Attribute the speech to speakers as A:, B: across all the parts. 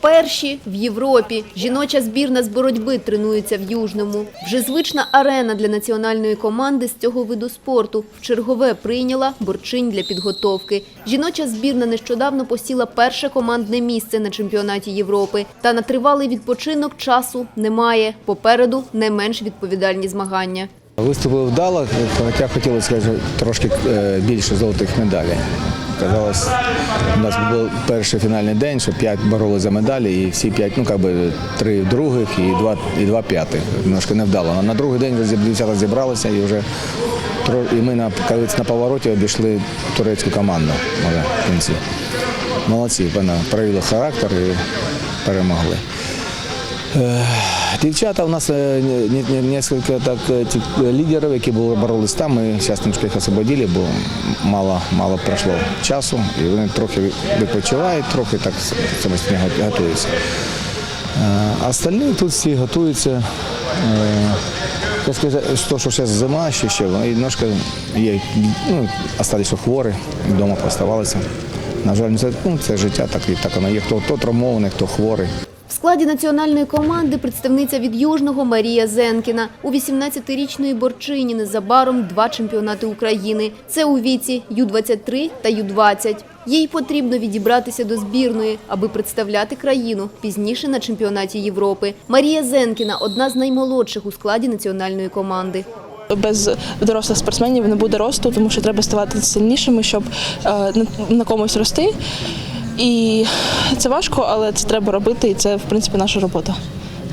A: Перші в Європі. Жіноча збірна з боротьби тренується в Южному. Вже звична арена для національної команди з цього виду спорту. В чергове прийняла борчинь для підготовки. Жіноча збірна нещодавно посіла перше командне місце на чемпіонаті Європи. Та на тривалий відпочинок часу немає. Попереду не менш відповідальні змагання.
B: Виступили вдало, хоча хотілося трошки е, більше золотих медалей. Казалось, у нас був перший фінальний день, що п'ять боролися за медалі, і всі п'ять, ну як би три других і два, і два п'ятих. Немножко невдало. А на другий день вже дівчата зібралися і вже і ми на на повороті обійшли турецьку команду може, в кінці. Молодці, вона проявили характер і перемогли. Дівчата у нас не- несколько так е, лідерів, які були боролись там. Ми зараз трошки їх освободили, бо мало, мало пройшло часу, і вони трохи відпочивають, трохи так самостійно готуються. А остальні тут всі готуються. Я скажу, що, зараз зима ще ще, і немножко є, ну, осталися хворі, вдома поставалися. На жаль, це, ну, це життя, так, і так воно є. Хто, хто травмований, хто хворий.
A: Складі національної команди представниця від Южного Марія Зенкіна. У 18-річної борчині незабаром два чемпіонати України. Це у віці Ю-23 та Ю-20. Їй потрібно відібратися до збірної, аби представляти країну пізніше на чемпіонаті Європи. Марія Зенкіна – одна з наймолодших у складі національної команди.
C: Без дорослих спортсменів не буде росту, тому що треба ставати сильнішими, щоб е, на комусь рости. І це важко, але це треба робити, і це в принципі наша робота.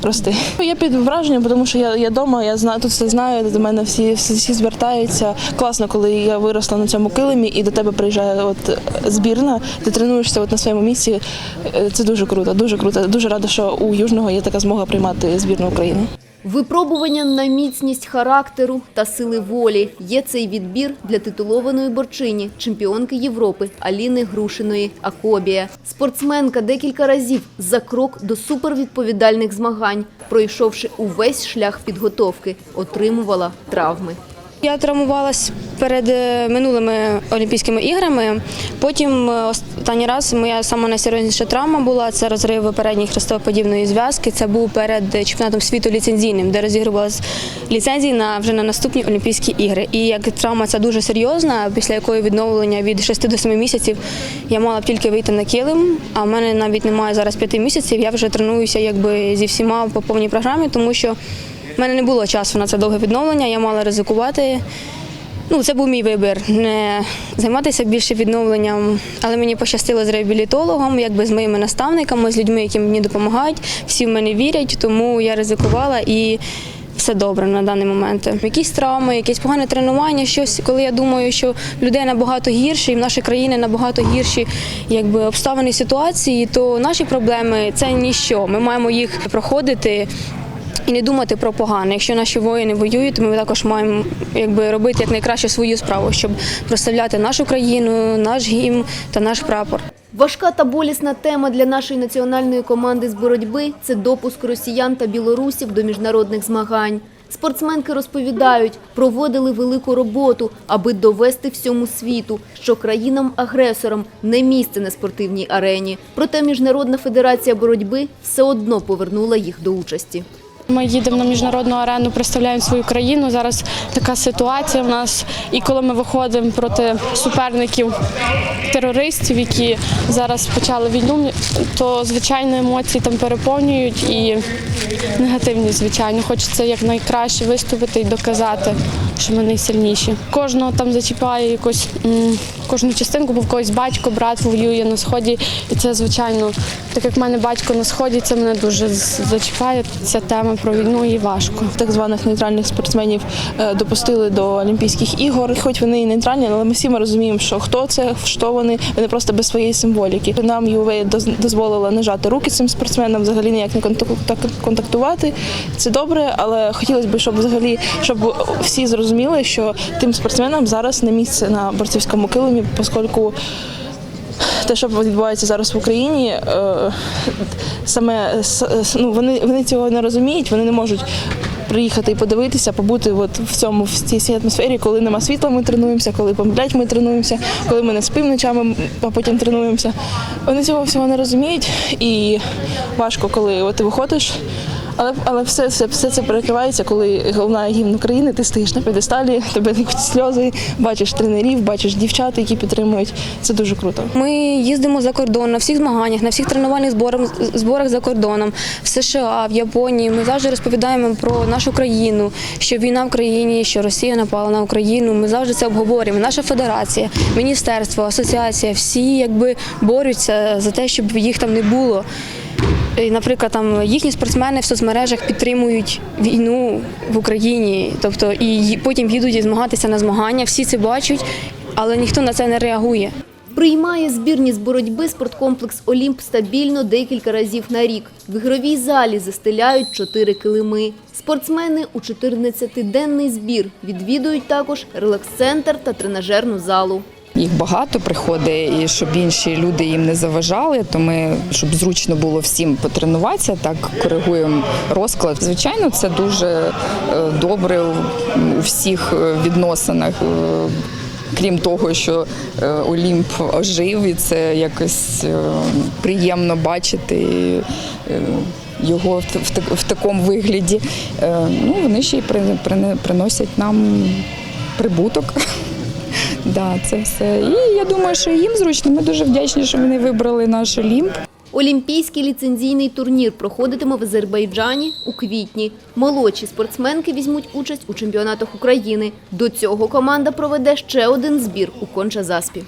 C: Рости. Я під враженням, тому що я, я вдома, я знаю, тут все знаю, до мене всі, всі, всі звертаються. Класно, коли я виросла на цьому килимі і до тебе приїжджає от збірна, ти тренуєшся от на своєму місці. Е, Це дуже круто, дуже круто. Дуже рада, що у Южного є така змога приймати збірну України.
A: Випробування на міцність характеру та сили волі є цей відбір для титулованої борчині, чемпіонки Європи Аліни Грушиної Акобія. Спортсменка декілька разів за крок до супервідповідальних змагань, пройшовши увесь шлях підготовки, отримувала травми.
D: Я травмувалась перед е, минулими Олімпійськими іграми. Потім е, останній раз моя сама найсерйозніша травма була це розрив передньої хрестоподібної зв'язки. Це був перед чемпіонатом світу ліцензійним, де розігрувалась ліцензії на вже на наступні Олімпійські ігри. І як травма ця дуже серйозна, після якої відновлення від 6 до 7 місяців я мала б тільки вийти на килим. А в мене навіть немає зараз 5 місяців. Я вже тренуюся якби зі всіма по повній програмі, тому що. У мене не було часу на це довге відновлення, я мала ризикувати. Ну, це був мій вибір не займатися більше відновленням, але мені пощастило з реабілітологом, якби з моїми наставниками, з людьми, які мені допомагають. Всі в мене вірять, тому я ризикувала і все добре на даний момент. Якісь травми, якесь погане тренування, щось, коли я думаю, що людей набагато гірше, і в нашій країні набагато гірші якби, обставини ситуації, то наші проблеми це ніщо. Ми маємо їх проходити. І не думати про погане. Якщо наші воїни воюють, ми також маємо якби робити якнайкраще свою справу, щоб прославляти нашу країну, наш гімн та наш прапор.
A: Важка та болісна тема для нашої національної команди з боротьби – це допуск росіян та білорусів до міжнародних змагань. Спортсменки розповідають, проводили велику роботу, аби довести всьому світу, що країнам-агресорам не місце на спортивній арені. Проте Міжнародна федерація боротьби все одно повернула їх до участі.
E: Ми їдемо на міжнародну арену, представляємо свою країну. Зараз така ситуація в нас. І коли ми виходимо проти суперників терористів, які зараз почали війну, то звичайно емоції там переповнюють і негативні, звичайно. Хочеться якнайкраще виступити і доказати, що ми найсильніші. Кожного там зачіпає якусь кожну частинку, бо в когось батько, брат воює на сході, і це звичайно, так як в мене батько на сході, це мене дуже зачіпає ця тема про війну і важко.
C: так званих нейтральних спортсменів е, допустили до Олімпійських ігор. Хоч вони і нейтральні, але ми всі ми розуміємо, що хто це, що вони, вони просто без своєї символіки. Нам ЮВ доз- дозволила не жати руки цим спортсменам, взагалі ніяк не контактувати. Це добре, але хотілося б, щоб взагалі щоб всі зрозуміли, що тим спортсменам зараз не місце на борцівському килимі, оскільки те, що відбувається зараз в Україні, е, саме ну, вони, вони цього не розуміють, вони не можуть приїхати і подивитися, побути от в цьому в цій атмосфері, коли нема світла, ми тренуємося, коли помиляють, ми тренуємося, коли ми не спимо ночами, а потім тренуємося. Вони цього всього не розуміють і важко, коли от ти виходиш. Але, але все, все, все це перекривається, коли головна гімн України, ти стоїш на п'єдесталі, тебе сльози, бачиш тренерів, бачиш дівчат, які підтримують. Це дуже круто.
D: Ми їздимо за кордон на всіх змаганнях, на всіх тренувальних зборах, зборах за кордоном, в США, в Японії. Ми завжди розповідаємо про нашу країну, що війна в країні, що Росія напала на Україну. Ми завжди це обговорюємо. Наша федерація, міністерство, асоціація, всі якби борються за те, щоб їх там не було. І, Наприклад, там їхні спортсмени в соцмережах підтримують війну в Україні, тобто і потім їдуть змагатися на змагання. Всі це бачать, але ніхто на це не реагує.
A: Приймає збірні з боротьби спорткомплекс «Олімп» стабільно декілька разів на рік. В ігровій залі застеляють чотири килими. Спортсмени у 14-денний збір відвідують також релакс-центр та тренажерну залу.
F: Їх багато приходить, і щоб інші люди їм не заважали, то ми, щоб зручно було всім потренуватися, так коригуємо розклад. Звичайно, це дуже е, добре у- всіх е, відносинах. е, Крім того, що Олімп ожив, і це якось приємно бачити його в, в, так- в такому вигляді. Ну, вони ще й при- при- приносять нам прибуток. Да, це все. І я думаю, що їм зручно. Ми дуже вдячні, що вони вибрали наш Олімп.
A: Олімпійський ліцензійний турнір проходитиме в Азербайджані у квітні. Молодші спортсменки візьмуть участь у чемпіонатах України. До цього команда проведе ще один збір у Конча-Заспі.